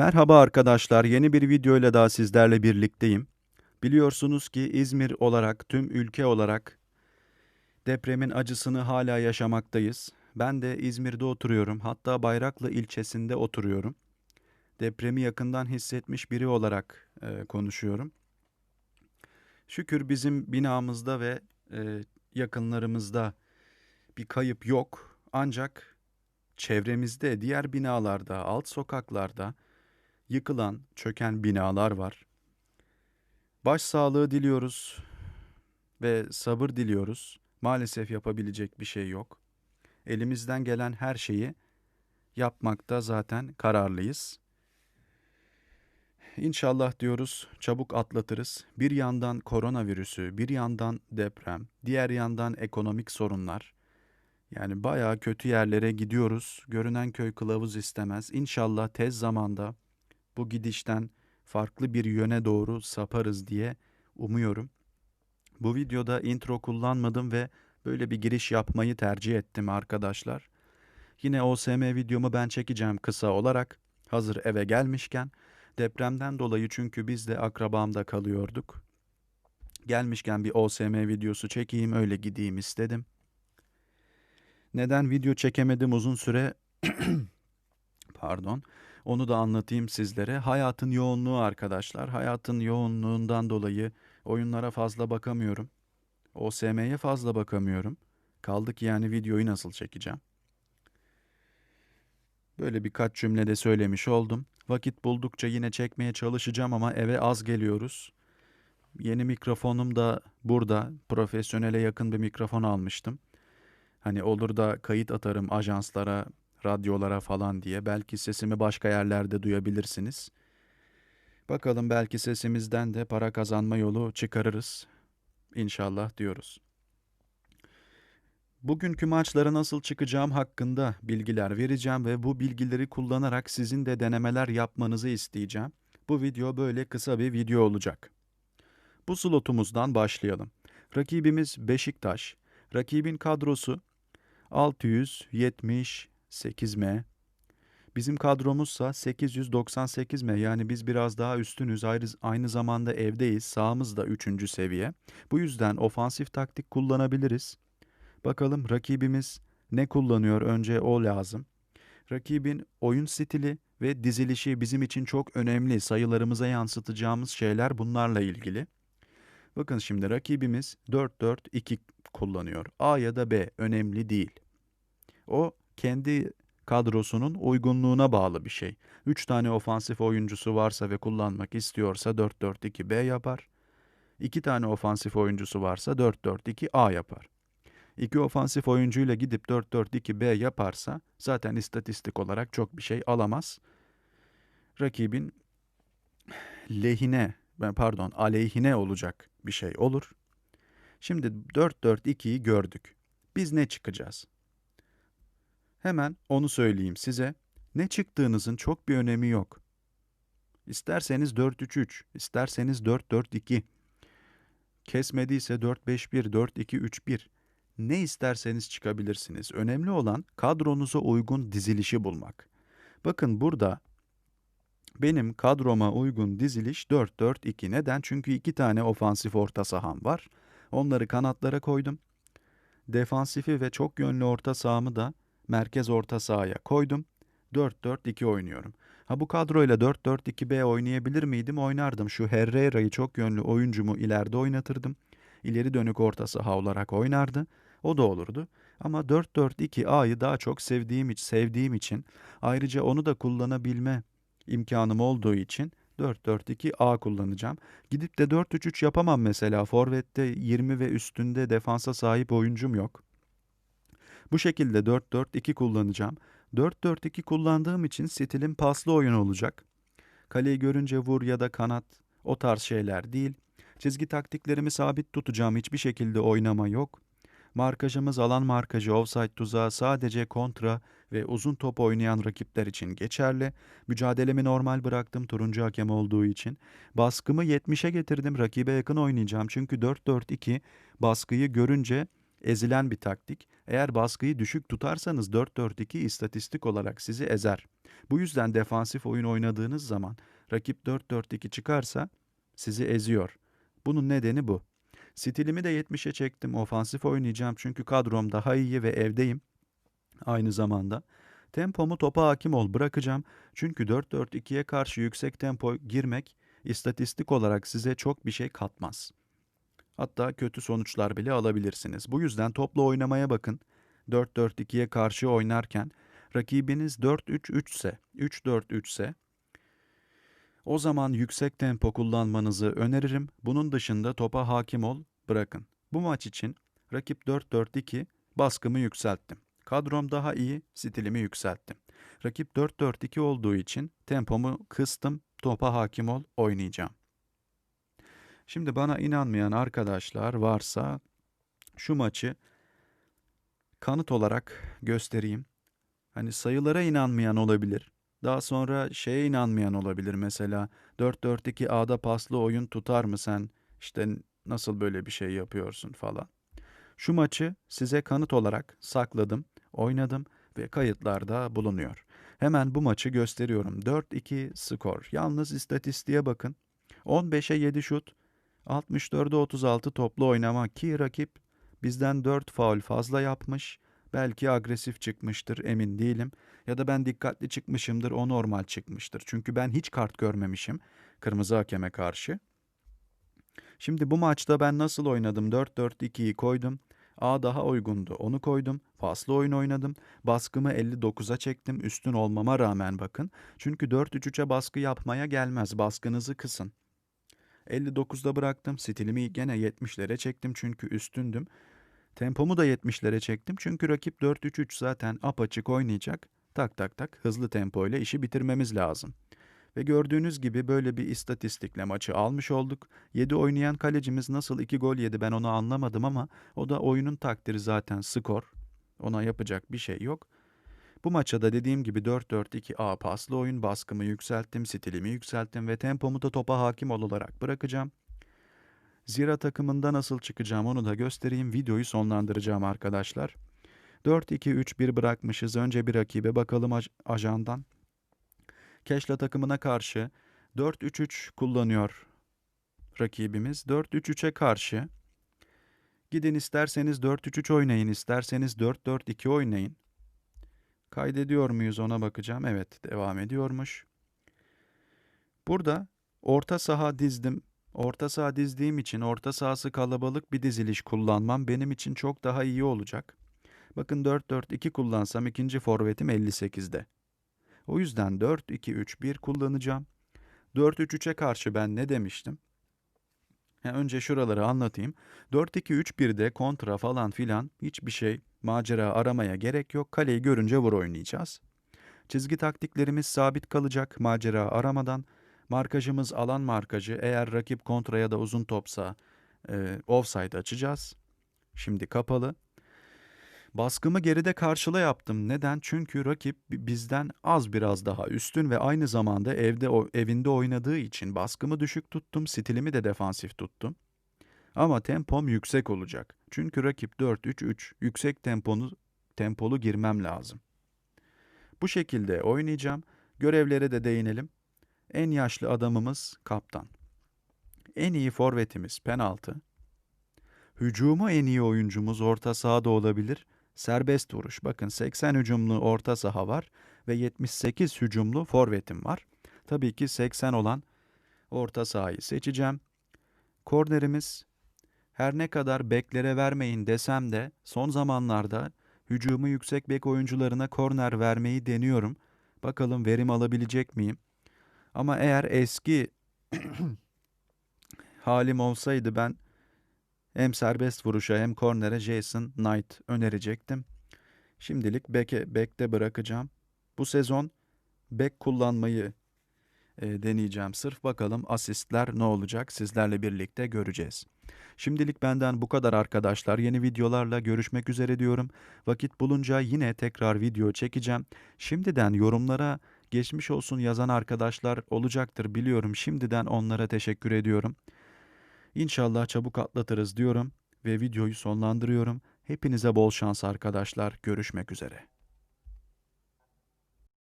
Merhaba arkadaşlar, yeni bir video ile daha sizlerle birlikteyim. Biliyorsunuz ki İzmir olarak, tüm ülke olarak depremin acısını hala yaşamaktayız. Ben de İzmir'de oturuyorum, hatta Bayraklı ilçesinde oturuyorum. Depremi yakından hissetmiş biri olarak e, konuşuyorum. Şükür bizim binamızda ve e, yakınlarımızda bir kayıp yok. Ancak çevremizde, diğer binalarda, alt sokaklarda yıkılan, çöken binalar var. Başsağlığı diliyoruz ve sabır diliyoruz. Maalesef yapabilecek bir şey yok. Elimizden gelen her şeyi yapmakta zaten kararlıyız. İnşallah diyoruz çabuk atlatırız. Bir yandan koronavirüsü, bir yandan deprem, diğer yandan ekonomik sorunlar. Yani bayağı kötü yerlere gidiyoruz. Görünen köy kılavuz istemez. İnşallah tez zamanda bu gidişten farklı bir yöne doğru saparız diye umuyorum. Bu videoda intro kullanmadım ve böyle bir giriş yapmayı tercih ettim arkadaşlar. Yine OSM videomu ben çekeceğim kısa olarak. Hazır eve gelmişken depremden dolayı çünkü biz de akrabamda kalıyorduk. Gelmişken bir OSM videosu çekeyim öyle gideyim istedim. Neden video çekemedim uzun süre? Pardon. Onu da anlatayım sizlere. Hayatın yoğunluğu arkadaşlar. Hayatın yoğunluğundan dolayı oyunlara fazla bakamıyorum. OSM'ye fazla bakamıyorum. Kaldık yani videoyu nasıl çekeceğim? Böyle birkaç cümlede söylemiş oldum. Vakit buldukça yine çekmeye çalışacağım ama eve az geliyoruz. Yeni mikrofonum da burada. Profesyonele yakın bir mikrofon almıştım. Hani olur da kayıt atarım ajanslara, radyolara falan diye. Belki sesimi başka yerlerde duyabilirsiniz. Bakalım belki sesimizden de para kazanma yolu çıkarırız. İnşallah diyoruz. Bugünkü maçlara nasıl çıkacağım hakkında bilgiler vereceğim ve bu bilgileri kullanarak sizin de denemeler yapmanızı isteyeceğim. Bu video böyle kısa bir video olacak. Bu slotumuzdan başlayalım. Rakibimiz Beşiktaş. Rakibin kadrosu 678M. Bizim kadromuzsa 898M yani biz biraz daha üstünüz ayrı, aynı zamanda evdeyiz sağımız da 3. seviye. Bu yüzden ofansif taktik kullanabiliriz. Bakalım rakibimiz ne kullanıyor önce o lazım. Rakibin oyun stili ve dizilişi bizim için çok önemli. Sayılarımıza yansıtacağımız şeyler bunlarla ilgili. Bakın şimdi rakibimiz 4-4-2 kullanıyor. A ya da B önemli değil. O kendi kadrosunun uygunluğuna bağlı bir şey. 3 tane ofansif oyuncusu varsa ve kullanmak istiyorsa 4-4-2-B yapar. 2 tane ofansif oyuncusu varsa 4-4-2-A yapar. 2 ofansif oyuncuyla gidip 4-4-2-B yaparsa zaten istatistik olarak çok bir şey alamaz. Rakibin lehine, pardon aleyhine olacak bir şey olur. Şimdi 4-4-2'yi gördük. Biz ne çıkacağız? Hemen onu söyleyeyim size. Ne çıktığınızın çok bir önemi yok. İsterseniz 4-3-3, isterseniz 4-4-2. Kesmediyse 4-5-1, 4-2-3-1. Ne isterseniz çıkabilirsiniz. Önemli olan kadronuza uygun dizilişi bulmak. Bakın burada benim kadroma uygun diziliş 4-4-2. Neden? Çünkü iki tane ofansif orta saham var. Onları kanatlara koydum. Defansifi ve çok yönlü orta sahamı da merkez orta sahaya koydum. 4-4-2 oynuyorum. Ha bu kadroyla 4-4-2B oynayabilir miydim? Oynardım. Şu Herrera'yı çok yönlü oyuncumu ileride oynatırdım. İleri dönük orta saha olarak oynardı. O da olurdu. Ama 4-4-2A'yı daha çok sevdiğim, sevdiğim için ayrıca onu da kullanabilme imkanım olduğu için 4-4-2-A kullanacağım. Gidip de 4-3-3 yapamam mesela. Forvet'te 20 ve üstünde defansa sahip oyuncum yok. Bu şekilde 4-4-2 kullanacağım. 4-4-2 kullandığım için stilim paslı oyun olacak. Kaleyi görünce vur ya da kanat o tarz şeyler değil. Çizgi taktiklerimi sabit tutacağım. Hiçbir şekilde oynama yok. Markajımız alan markajı offside tuzağı sadece kontra ve uzun top oynayan rakipler için geçerli. Mücadelemi normal bıraktım turuncu hakem olduğu için. Baskımı 70'e getirdim. Rakibe yakın oynayacağım. Çünkü 4-4-2 baskıyı görünce ezilen bir taktik. Eğer baskıyı düşük tutarsanız 4-4-2 istatistik olarak sizi ezer. Bu yüzden defansif oyun oynadığınız zaman rakip 4-4-2 çıkarsa sizi eziyor. Bunun nedeni bu. Stilimi de 70'e çektim. Ofansif oynayacağım çünkü kadrom daha iyi ve evdeyim. Aynı zamanda tempomu topa hakim ol bırakacağım. Çünkü 4-4-2'ye karşı yüksek tempo girmek istatistik olarak size çok bir şey katmaz. Hatta kötü sonuçlar bile alabilirsiniz. Bu yüzden topla oynamaya bakın. 4-4-2'ye karşı oynarken rakibiniz 4-3-3 ise, 3-4-3 ise o zaman yüksek tempo kullanmanızı öneririm. Bunun dışında topa hakim ol, bırakın. Bu maç için rakip 4-4-2 baskımı yükselttim. Kadrom daha iyi, stilimi yükselttim. Rakip 4-4-2 olduğu için tempomu kıstım, topa hakim ol, oynayacağım. Şimdi bana inanmayan arkadaşlar varsa şu maçı kanıt olarak göstereyim. Hani sayılara inanmayan olabilir. Daha sonra şeye inanmayan olabilir mesela 4-4-2 A'da paslı oyun tutar mı sen? İşte nasıl böyle bir şey yapıyorsun falan. Şu maçı size kanıt olarak sakladım, oynadım ve kayıtlarda bulunuyor. Hemen bu maçı gösteriyorum. 4-2 skor. Yalnız istatistiğe bakın. 15'e 7 şut, 64'e 36 toplu oynama ki rakip bizden 4 faul fazla yapmış. Belki agresif çıkmıştır emin değilim. Ya da ben dikkatli çıkmışımdır o normal çıkmıştır. Çünkü ben hiç kart görmemişim kırmızı hakeme karşı. Şimdi bu maçta ben nasıl oynadım? 4-4-2'yi koydum. A daha uygundu. Onu koydum. Paslı oyun oynadım. Baskımı 59'a çektim. Üstün olmama rağmen bakın. Çünkü 4-3-3'e baskı yapmaya gelmez. Baskınızı kısın. 59'da bıraktım. Stilimi gene 70'lere çektim çünkü üstündüm. Tempomu da 70'lere çektim çünkü rakip 4-3-3 zaten apaçık oynayacak. Tak tak tak hızlı tempo ile işi bitirmemiz lazım. Ve gördüğünüz gibi böyle bir istatistikle maçı almış olduk. 7 oynayan kalecimiz nasıl 2 gol yedi ben onu anlamadım ama o da oyunun takdiri zaten skor. Ona yapacak bir şey yok. Bu maça da dediğim gibi 4-4-2 A paslı oyun baskımı yükselttim, stilimi yükselttim ve tempomu da topa hakim ol olarak bırakacağım. Zira takımında nasıl çıkacağım onu da göstereyim. Videoyu sonlandıracağım arkadaşlar. 4-2-3-1 bırakmışız. Önce bir rakibe bakalım aj- ajandan. Keşla takımına karşı 4-3-3 kullanıyor rakibimiz. 4-3-3'e karşı gidin isterseniz 4-3-3 oynayın, isterseniz 4-4-2 oynayın. Kaydediyor muyuz ona bakacağım. Evet devam ediyormuş. Burada orta saha dizdim. Orta saha dizdiğim için orta sahası kalabalık bir diziliş kullanmam benim için çok daha iyi olacak. Bakın 4-4-2 kullansam ikinci forvetim 58'de. O yüzden 4-2-3-1 kullanacağım. 4-3-3'e karşı ben ne demiştim? Ha, önce şuraları anlatayım. 4-2-3-1'de kontra falan filan hiçbir şey macera aramaya gerek yok. Kaleyi görünce vur oynayacağız. Çizgi taktiklerimiz sabit kalacak macera aramadan. Markajımız alan markajı. Eğer rakip kontra ya da uzun topsa e, offside açacağız. Şimdi kapalı. Baskımı geride karşıla yaptım. Neden? Çünkü rakip bizden az biraz daha üstün ve aynı zamanda evde evinde oynadığı için baskımı düşük tuttum, stilimi de defansif tuttum. Ama tempom yüksek olacak. Çünkü rakip 4-3-3 yüksek temponu tempolu girmem lazım. Bu şekilde oynayacağım. Görevlere de değinelim. En yaşlı adamımız kaptan. En iyi forvetimiz penaltı. Hücumu en iyi oyuncumuz orta sahada olabilir. Serbest vuruş. Bakın 80 hücumlu orta saha var ve 78 hücumlu forvetim var. Tabii ki 80 olan orta sahayı seçeceğim. Kornerimiz her ne kadar beklere vermeyin desem de son zamanlarda hücumu yüksek bek oyuncularına korner vermeyi deniyorum. Bakalım verim alabilecek miyim? Ama eğer eski halim olsaydı ben hem serbest vuruşa hem kornere Jason Knight önerecektim. Şimdilik beke, bekte bırakacağım. Bu sezon bek kullanmayı e, deneyeceğim. Sırf bakalım asistler ne olacak sizlerle birlikte göreceğiz. Şimdilik benden bu kadar arkadaşlar. Yeni videolarla görüşmek üzere diyorum. Vakit bulunca yine tekrar video çekeceğim. Şimdiden yorumlara geçmiş olsun yazan arkadaşlar olacaktır biliyorum. Şimdiden onlara teşekkür ediyorum. İnşallah çabuk atlatırız diyorum ve videoyu sonlandırıyorum. Hepinize bol şans arkadaşlar. Görüşmek üzere.